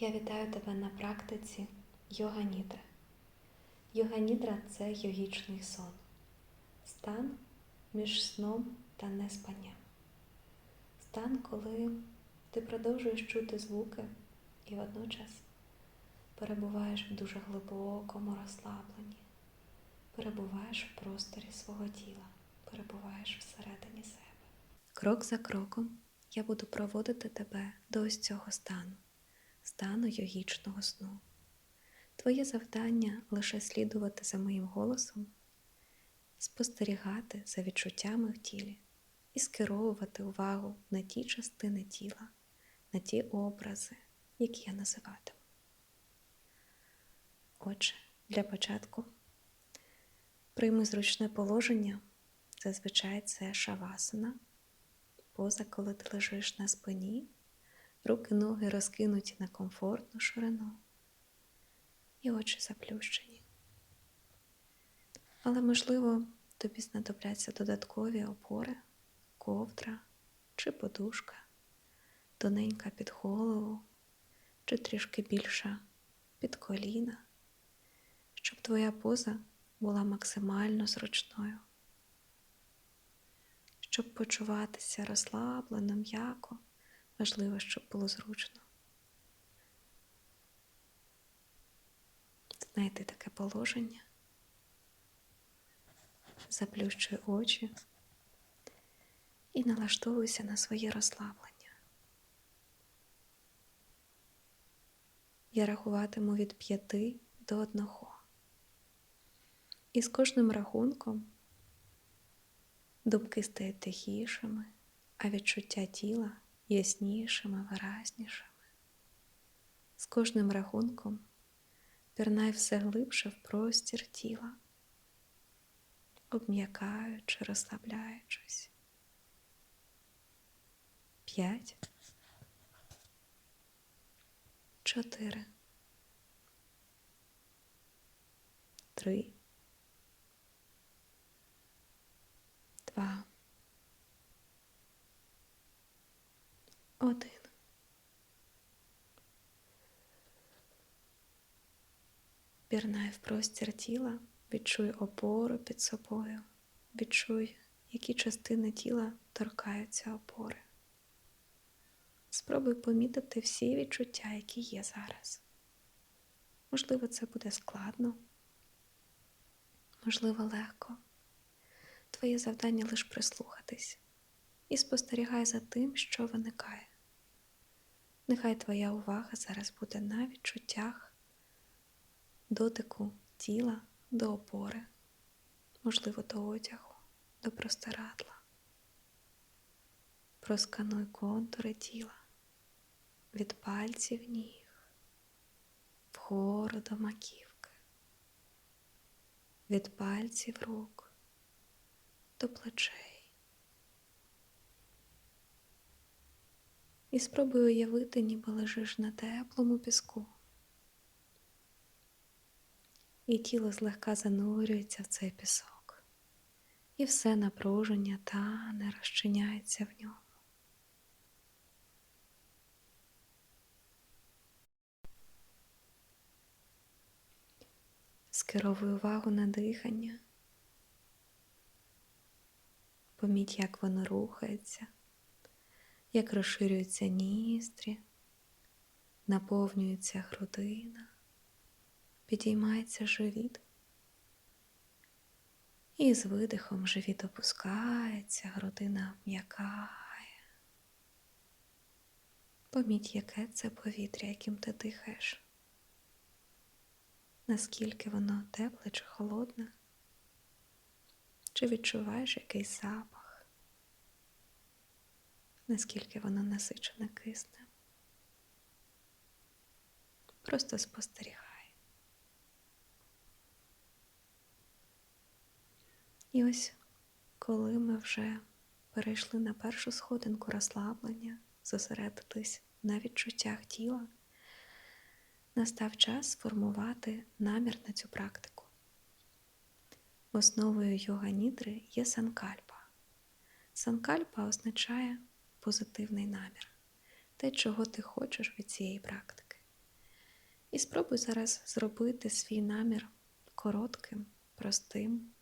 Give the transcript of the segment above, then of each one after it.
Я вітаю тебе на практиці йога нідра. Йога нідра це йогічний сон, стан між сном та неспанням. Стан, коли ти продовжуєш чути звуки і водночас перебуваєш в дуже глибокому розслабленні, перебуваєш в просторі свого тіла, перебуваєш всередині себе. Крок за кроком я буду проводити тебе до ось цього стану, стану йогічного сну. Твоє завдання лише слідувати за моїм голосом, спостерігати за відчуттями в тілі і скеровувати увагу на ті частини тіла, на ті образи, які я називатиму. Отже, для початку прийми зручне положення, зазвичай це шавасана, поза, коли ти лежиш на спині, руки ноги розкинуті на комфортну ширину і очі заплющені. Але, можливо, тобі знадобляться додаткові опори, ковдра чи подушка, тоненька під голову, чи трішки більша під коліна, щоб твоя поза була максимально зручною, щоб почуватися розслаблено, м'яко, важливо, щоб було зручно. знайти таке положення, заплющуй очі і налаштовуйся на своє розслаблення. Я рахуватиму від п'яти до одного. І з кожним рахунком думки стають тихішими, а відчуття тіла яснішими, виразнішими. З кожним рахунком пірнай все глибше в простір тіла, обм'якаючи, розслабляючись. П'ять. Чотири. Три. Два. Один. Пірнай в простір тіла, відчуй опору під собою, відчуй, які частини тіла торкаються опори. Спробуй помітити всі відчуття, які є зараз. Можливо, це буде складно, можливо, легко. Твоє завдання лише прислухатись і спостерігай за тим, що виникає. Нехай твоя увага зараз буде на відчуттях дотику тіла до опори, можливо, до одягу, до простирадла. Проскануй контури тіла від пальців ніг, вгору до маківки, від пальців рук до плечей. І спробуй уявити, ніби лежиш на теплому піску і тіло злегка занурюється в цей пісок, і все напруження тане розчиняється в ньому. Скеровуй увагу на дихання. Поміть, як воно рухається, як розширюються ністрі, наповнюється грудина підіймається живіт. І з видихом живіт опускається, грудина м'якає. Поміть, яке це повітря, яким ти дихаєш, наскільки воно тепле чи холодне, чи відчуваєш якийсь запах, наскільки воно насичене киснем. Просто спостерігай. І ось коли ми вже перейшли на першу сходинку розслаблення, зосередились на відчуттях тіла, настав час сформувати намір на цю практику. Основою йога нідри є санкальпа. Санкальпа означає позитивний намір, те, чого ти хочеш від цієї практики. І спробуй зараз зробити свій намір коротким, простим,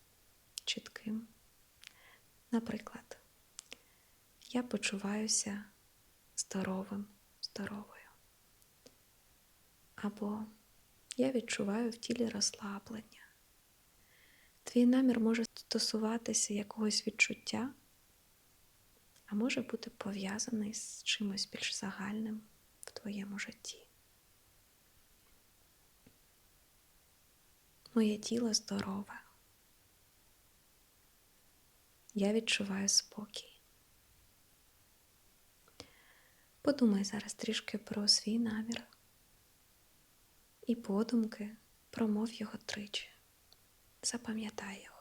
чітким. Наприклад, я почуваюся здоровим, здоровою. Або я відчуваю в тілі розслаблення. Твій намір може стосуватися якогось відчуття, а може бути пов'язаний з чимось більш загальним в твоєму житті. Моє тіло здорове. Я відчуваю спокій. Подумай зараз трішки про свій намір і подумки промов його тричі. Запам'ятай його.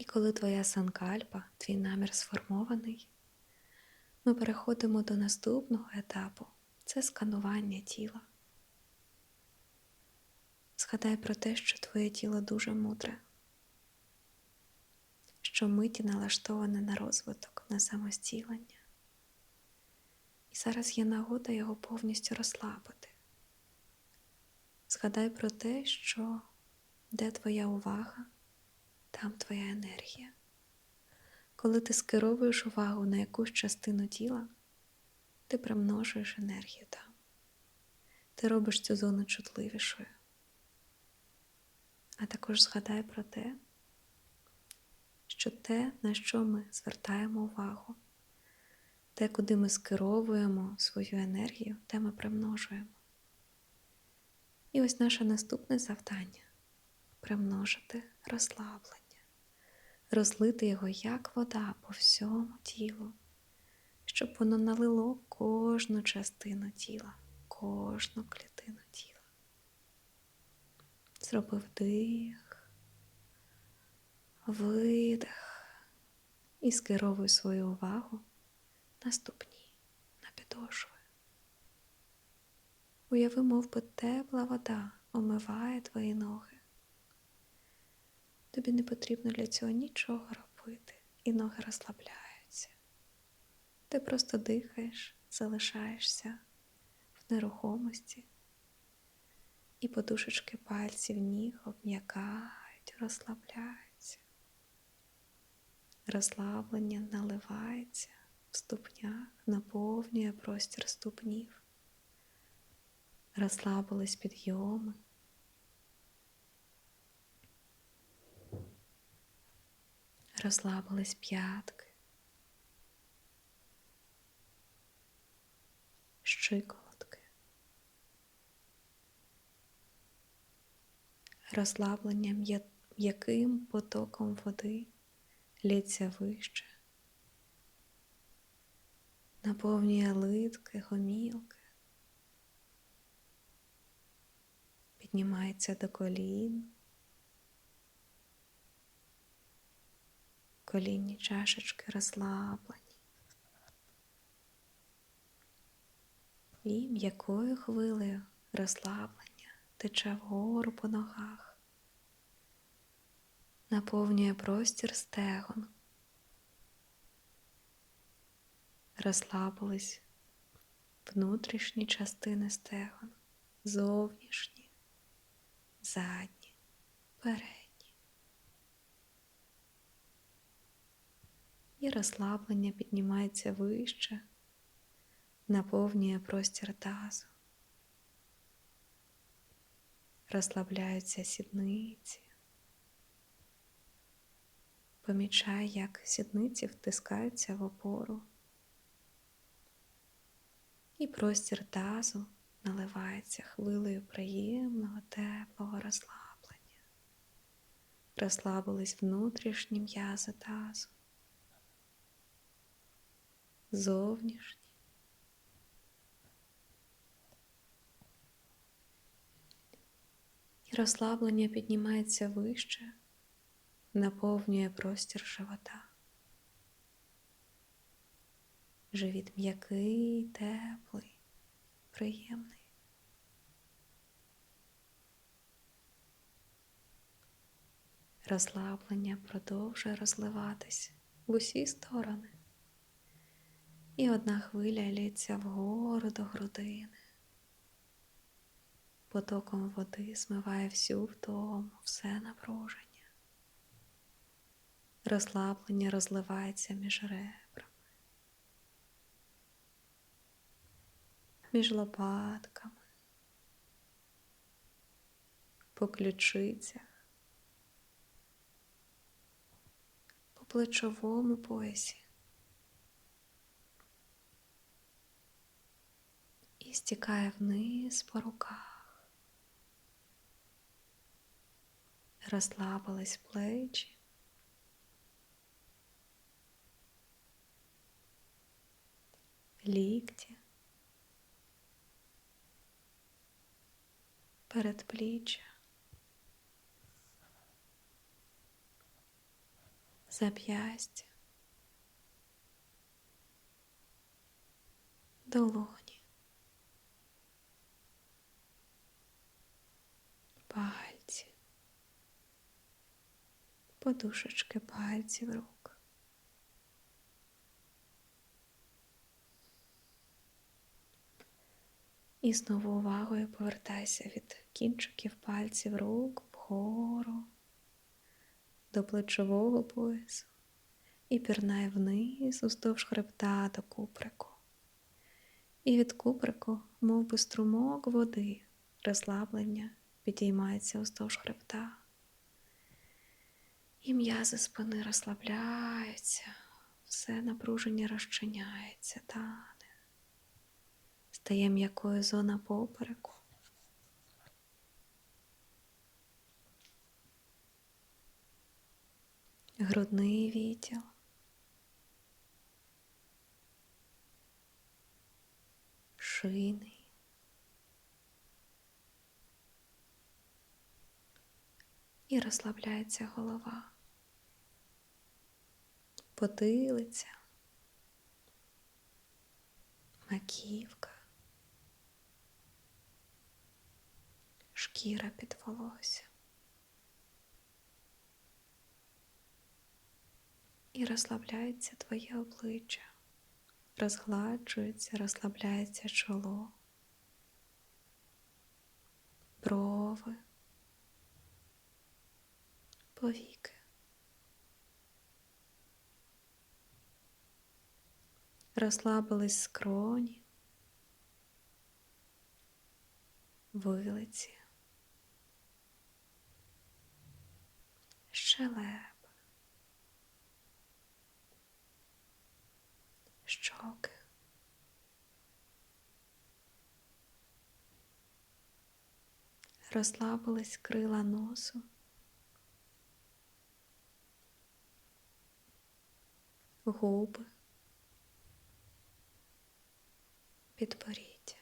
І коли твоя санкальпа, твій намір сформований, ми переходимо до наступного етапу це сканування тіла. Згадай про те, що твоє тіло дуже мудре, що миті налаштоване на розвиток, на самостілення. І зараз є нагода його повністю розслабити. Згадай про те, що де твоя увага, там твоя енергія. Коли ти скеровуєш увагу на якусь частину тіла, ти примножуєш енергію там. Ти робиш цю зону чутливішою. А також згадай про те, що те, на що ми звертаємо увагу, те, куди ми скеровуємо свою енергію, те ми примножуємо. І ось наше наступне завдання примножити розслаблення, розлити його як вода по всьому тілу, щоб воно налило кожну частину тіла, кожну клітину тіла. Зроби вдих, видих і скеровуй свою увагу на ступні, на підошви. Уяви, мов би тепла вода омиває твої ноги. Тобі не потрібно для цього нічого робити, і ноги розслабляються. Ти просто дихаєш, залишаєшся в нерухомості, і подушечки пальців ніг обм'якають, розслабляються. Розслаблення наливається в ступнях, наповнює простір ступнів. Розслабились підйоми. Розслабились п'ятки, щиколотки, розслаблення м'яким потоком води лється вище, наповнює литки, гомілки, піднімається до колін. Колінні чашечки розслаблені. І м'якою хвилею розслаблення тече вгору по ногах, наповнює простір стегон. Розслабились внутрішні частини стегон, зовнішні, задні, передні. І розслаблення піднімається вище, наповнює простір тазу. Розслабляються сідниці. Помічай, як сідниці втискаються в опору. І простір тазу наливається хвилею приємного, теплого розслаблення. Розслабились внутрішні м'язи тазу зовнішні. І розслаблення піднімається вище, наповнює простір живота. Живіт м'який, теплий, приємний. Розслаблення продовжує розливатись в усі сторони. І одна хвиля лється вгору до грудини. Потоком води змиває всю втому, все напруження. Розслаблення розливається між ребрами, між лопатками, по ключицях, по плечовому поясі. І стікає вниз по руках. Розслабились плечі. лікті, передпліччя, зап'ястя, долоні, пальці, подушечки пальців рук. І знову увагою повертайся від кінчиків пальців рук вгору до плечового поясу і пірнай вниз уздовж хребта до куприку. І від куприку, мов би струмок води, розслаблення підіймається уздовж хребта. І м'язи спини розслабляються, все напруження розчиняється. Та стає м'якою зона попереку. Грудний відділ. Шийний. І розслабляється голова, потилиця, маківка. шкіра під волосся. І розслабляється твоє обличчя, розгладжується, розслабляється чоло, брови, повіки. Розслабились скроні, вилиці. щелеп, щоки. Розслабились крила носу, губи, підборіддя.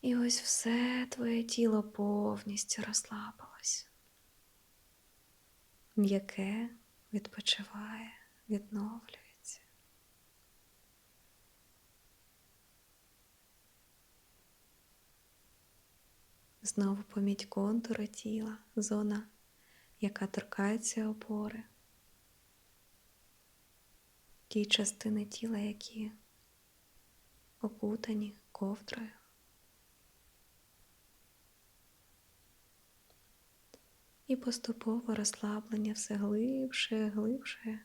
І ось все твоє тіло повністю розслабилось. М'яке відпочиває, відновлюється. Знову поміть контури тіла, зона, яка торкається опори, ті частини тіла, які окутані ковдрою. і поступово розслаблення все глибше, глибше.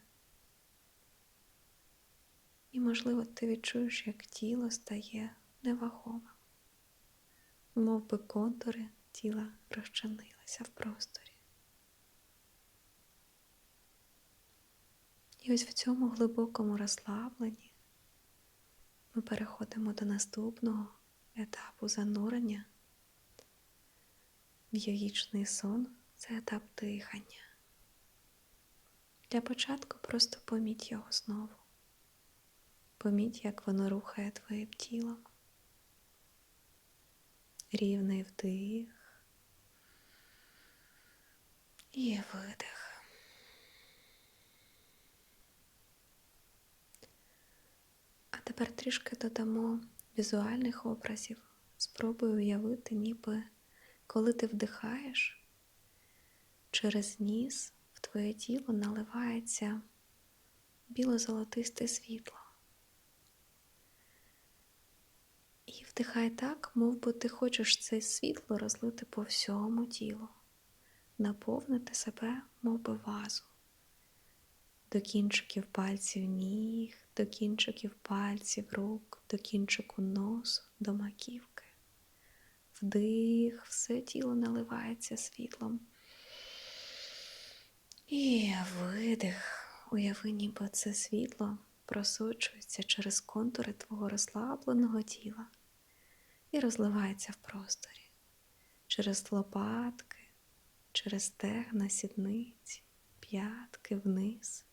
І, можливо, ти відчуєш, як тіло стає невагомим, мов би контури тіла розчинилися в просторі. І ось в цьому глибокому розслабленні ми переходимо до наступного етапу занурення в йогічний сон це етап дихання. Для початку просто поміть його знову. Поміть, як воно рухає твоїм тілом. Рівний вдих і видих. Тепер трішки додамо візуальних образів. Спробуй уявити, ніби коли ти вдихаєш, через ніс в твоє тіло наливається біло-золотисте світло. І вдихай так, мов би ти хочеш це світло розлити по всьому тілу, наповнити себе, мов би вазу, до кінчиків пальців ніг, до кінчиків пальців рук, до кінчику носу, до маківки. Вдих, все тіло наливається світлом. І видих, уяви, ніби це світло просочується через контури твого розслабленого тіла і розливається в просторі через лопатки, через стегна, сідниці, п'ятки вниз,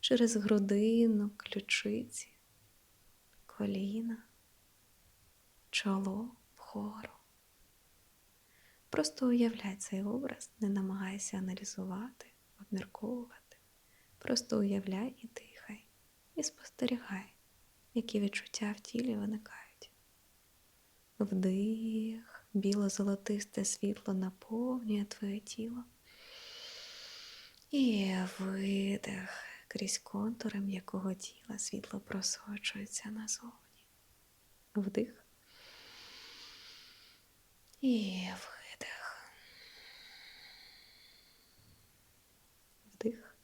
через грудину, ключиці, коліна, чоло вгору. Просто уявляй цей образ, не намагайся аналізувати, обмірковувати. Просто уявляй і дихай, і спостерігай, які відчуття в тілі виникають. Вдих, біло-золотисте світло наповнює твоє тіло. І видих крізь контури м'якого тіла світло просочується назовні. Вдих. І видих. Вдих.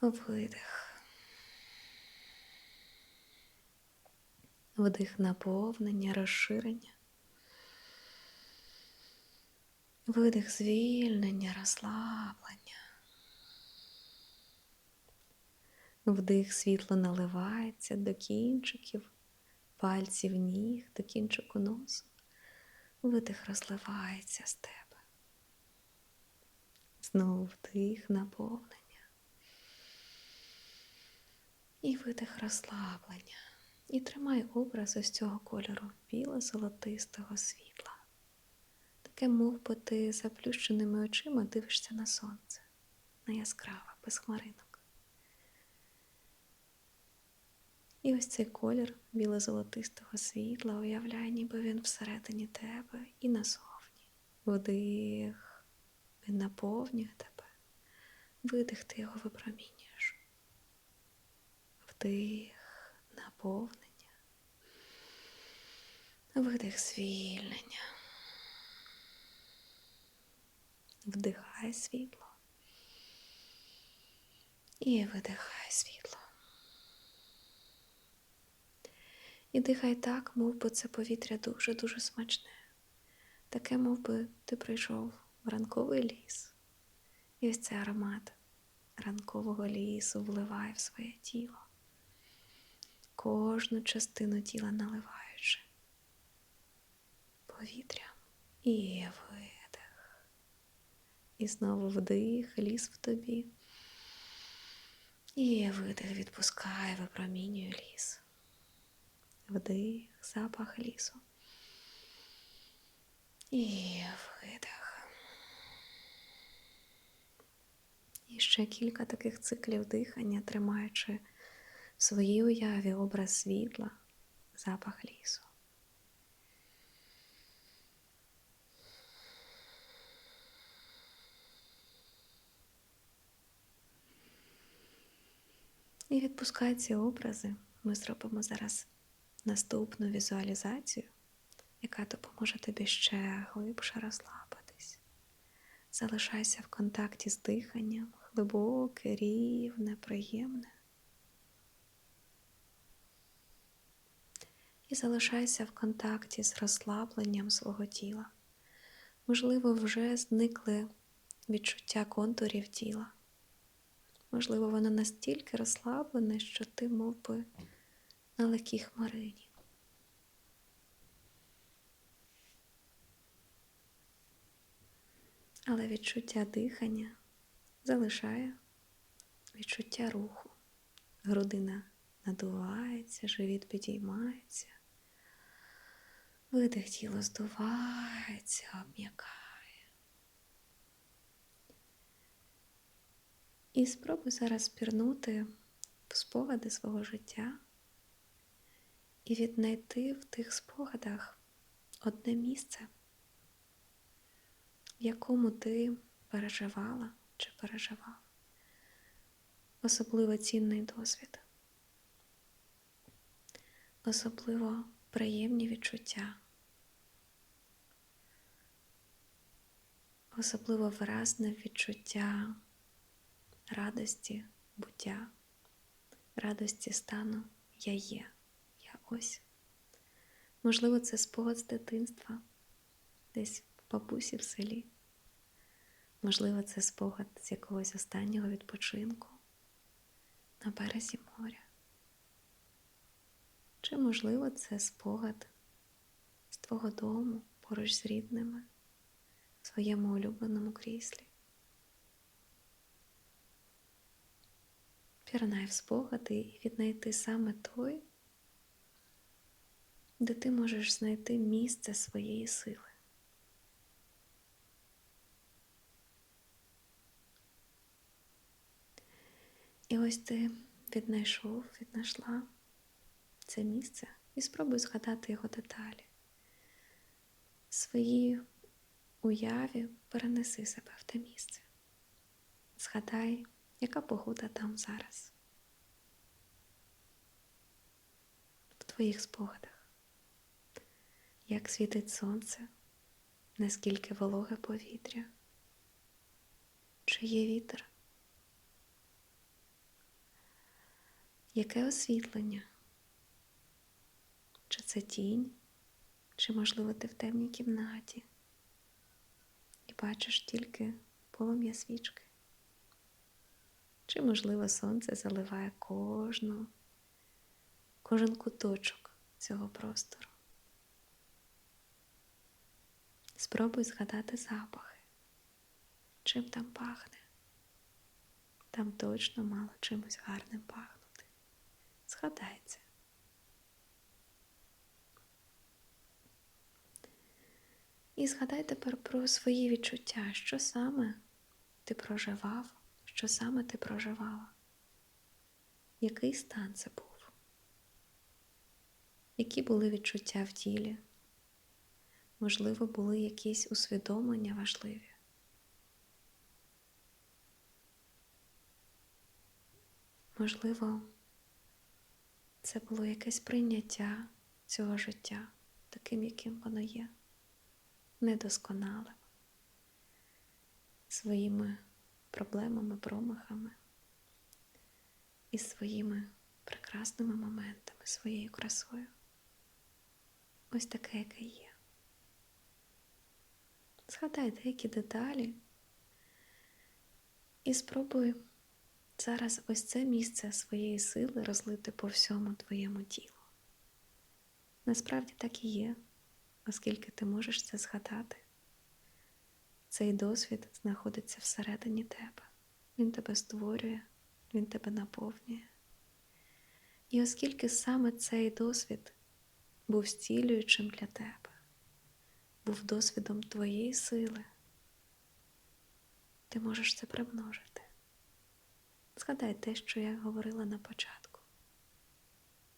Видих. Вдих наповнення, розширення. Видих звільнення, розслаблення. Вдих світло наливається до кінчиків, пальців ніг, до кінчику носу. Видих розливається з тебе. Знову вдих наповнення. І видих розслаблення. І тримай образ ось цього кольору біло-золотистого світла. Таке, мов би ти заплющеними очима дивишся на сонце, на яскраве, без хмаринок. І ось цей колір біло-золотистого світла уявляє, ніби він всередині тебе і назовні. Вдих, він наповнює тебе, видих ти його випромінюєш. Вдих наповнення, видих звільнення, вдихай світло. І видихай світло. І дихай так, мов би це повітря дуже-дуже смачне, таке, мов би ти прийшов в ранковий ліс, і ось цей аромат ранкового лісу вливай в своє тіло. Кожну частину тіла наливаючи повітрям. І видих. І знову вдих, ліс в тобі. І видих відпускає, випромінює ліс. Вдих, запах лісу. І видих. І ще кілька таких циклів дихання, тримаючи в своїй уяві образ світла, запах лісу. І відпускай ці образи. Ми зробимо зараз наступну візуалізацію, яка допоможе тобі ще глибше розслабитись. Залишайся в контакті з диханням, глибоке, рівне, приємне. і залишайся в контакті з розслабленням свого тіла. Можливо, вже зникли відчуття контурів тіла. Можливо, воно настільки розслаблене, що ти мов би, на легкій хмарині. Але відчуття дихання залишає відчуття руху. Грудина надувається, живіт підіймається. Видих тіло здувається, обм'якає. І спробуй зараз пірнути в спогади свого життя і віднайти в тих спогадах одне місце, в якому ти переживала чи переживав. Особливо цінний досвід, особливо приємні відчуття, особливо виразне відчуття радості буття, радості стану я є, я ось. Можливо, це спогад з дитинства, десь в бабусі в селі. Можливо, це спогад з якогось останнього відпочинку на березі моря. Чи, можливо, це спогад з твого дому поруч з рідними в своєму улюбленому кріслі. Пірнай в спогади і віднайти саме той, де ти можеш знайти місце своєї сили. І ось ти віднайшов, віднайшла це місце і спробуй згадати його деталі. Свої уяві перенеси себе в те місце. Згадай, яка погода там зараз. В твоїх спогадах, як світить сонце, наскільки вологе повітря, чи є вітер. Яке освітлення? Чи це тінь, чи, можливо, ти в темній кімнаті і бачиш тільки полум'я свічки? Чи, можливо, сонце заливає кожну, кожен куточок цього простору? Спробуй згадати запахи, чим там пахне. Там точно мало чимось гарним пахне. Згадай це. І згадай тепер про свої відчуття, що саме ти проживав, що саме ти проживала, який стан це був, які були відчуття в тілі, можливо, були якісь усвідомлення важливі. Можливо, це було якесь прийняття цього життя таким, яким воно є, недосконалим, своїми проблемами, промахами і своїми прекрасними моментами, своєю красою. Ось таке, яке є. Згадай деякі деталі і спробуй зараз ось це місце своєї сили розлити по всьому твоєму тілу. Насправді так і є, оскільки ти можеш це згадати. Цей досвід знаходиться всередині тебе. Він тебе створює, він тебе наповнює. І оскільки саме цей досвід був зцілюючим для тебе, був досвідом твоєї сили, ти можеш це примножити. Згадай те, що я говорила на початку,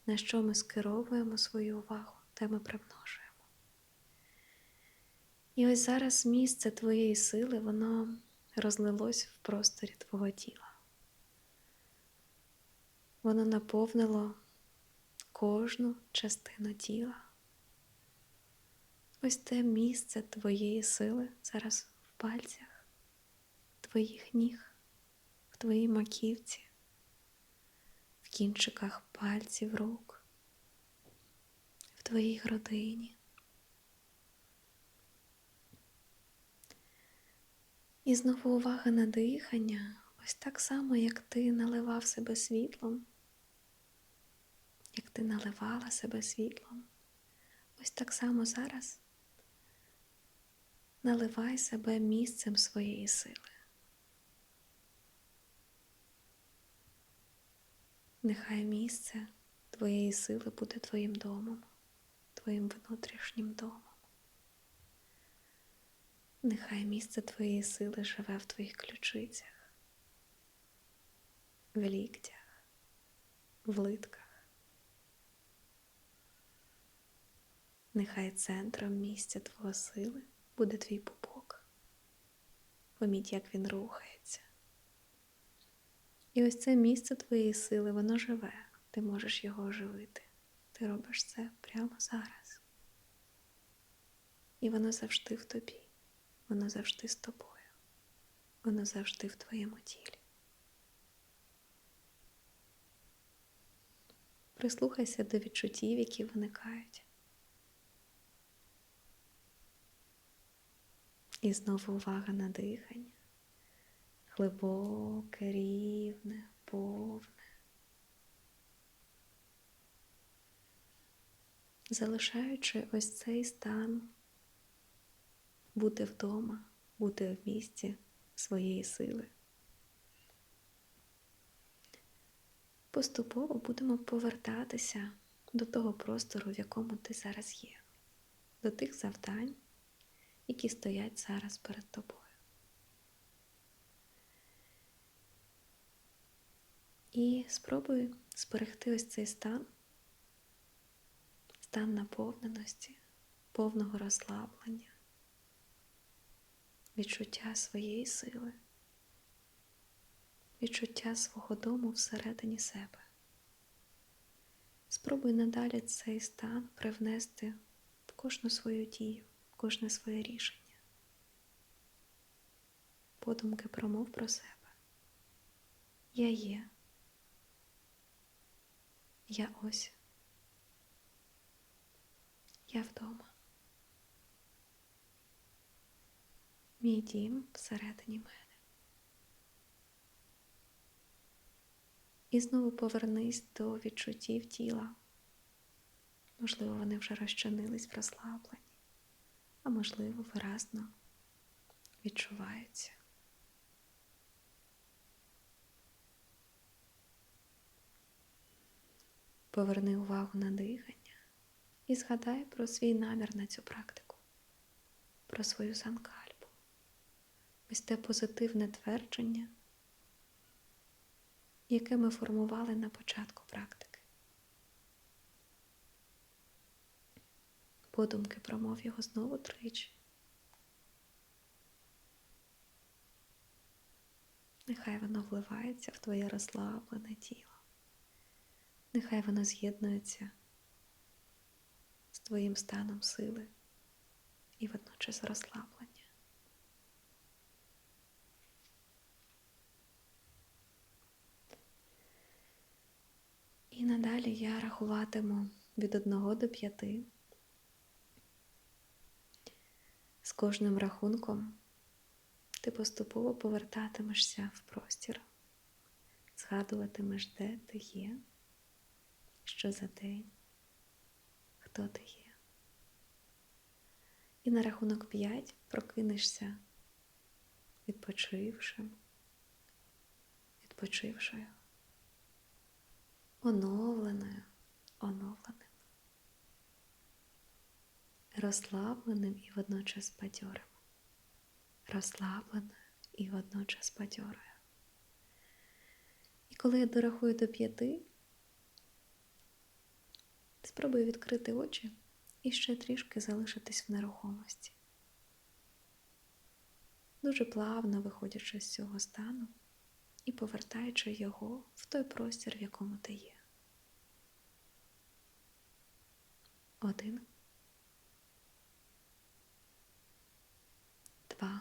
на що ми скеровуємо свою увагу, те ми примножуємо. І ось зараз місце твоєї сили, воно розлилось в просторі твого тіла. Воно наповнило кожну частину тіла. Ось те місце твоєї сили зараз в пальцях, твоїх ніг в твоїй маківці, в кінчиках пальців рук, в твоїй родині. І знову увага на дихання, ось так само, як ти наливав себе світлом, як ти наливала себе світлом, ось так само зараз наливай себе місцем своєї сили. Нехай місце твоєї сили буде твоїм домом, твоїм внутрішнім домом. Нехай місце твоєї сили живе в твоїх ключицях, в ліктях, в литках. Нехай центром місця твого сили буде твій пупок. Поміть, як він рухається. І ось це місце твоєї сили, воно живе. Ти можеш його оживити. Ти робиш це прямо зараз. І воно завжди в тобі, воно завжди з тобою, воно завжди в твоєму тілі. Прислухайся до відчуттів, які виникають. І знову увага на дихання. Глибоке, рівне, повне. Залишаючи ось цей стан бути вдома, бути в місці своєї сили. Поступово будемо повертатися до того простору, в якому ти зараз є, до тих завдань, які стоять зараз перед тобою. І спробуй зберегти ось цей стан, стан наповненості, повного розслаблення, відчуття своєї сили, відчуття свого дому всередині себе. Спробуй надалі цей стан привнести в кожну свою дію, в кожне своє рішення. Подумки промов про себе. Я є. Я ось. Я вдома. Мій дім всередині мене. І знову повернись до відчуттів тіла. Можливо, вони вже розчинились в розслабленні, а можливо, виразно відчуваються. Поверни увагу на дихання і згадай про свій намір на цю практику, про свою санкальпу. Ось те позитивне твердження, яке ми формували на початку практики. Подумки промов його знову тричі. Нехай воно вливається в твоє розслаблене тіло. Нехай воно з'єднується з твоїм станом сили і водночас розслаблення. І надалі я рахуватиму від 1 до 5. З кожним рахунком ти поступово повертатимешся в простір, згадуватимеш, де ти є що за день, хто ти є. І на рахунок п'ять прокинешся відпочившим, відпочившою, оновленою, оновленим, розслабленим і водночас бадьорим, розслабленою і водночас бадьорою. І коли я дорахую до п'яти, Спробуй відкрити очі і ще трішки залишитись в нерухомості. Дуже плавно виходячи з цього стану і повертаючи його в той простір, в якому ти є. Один. Два.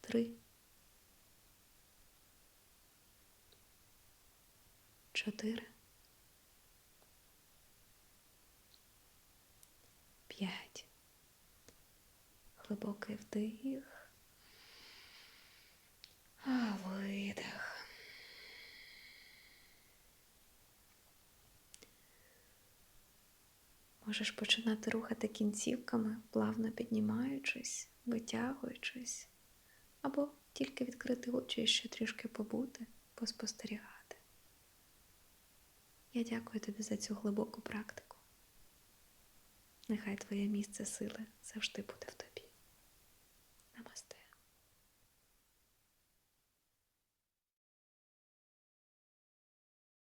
Три. чотири, п'ять. Глибокий вдих, видих. Можеш починати рухати кінцівками, плавно піднімаючись, витягуючись, або тільки відкрити очі і ще трішки побути, поспостерігати. Я дякую тобі за цю глибоку практику. Нехай твоє місце сили завжди буде в тобі.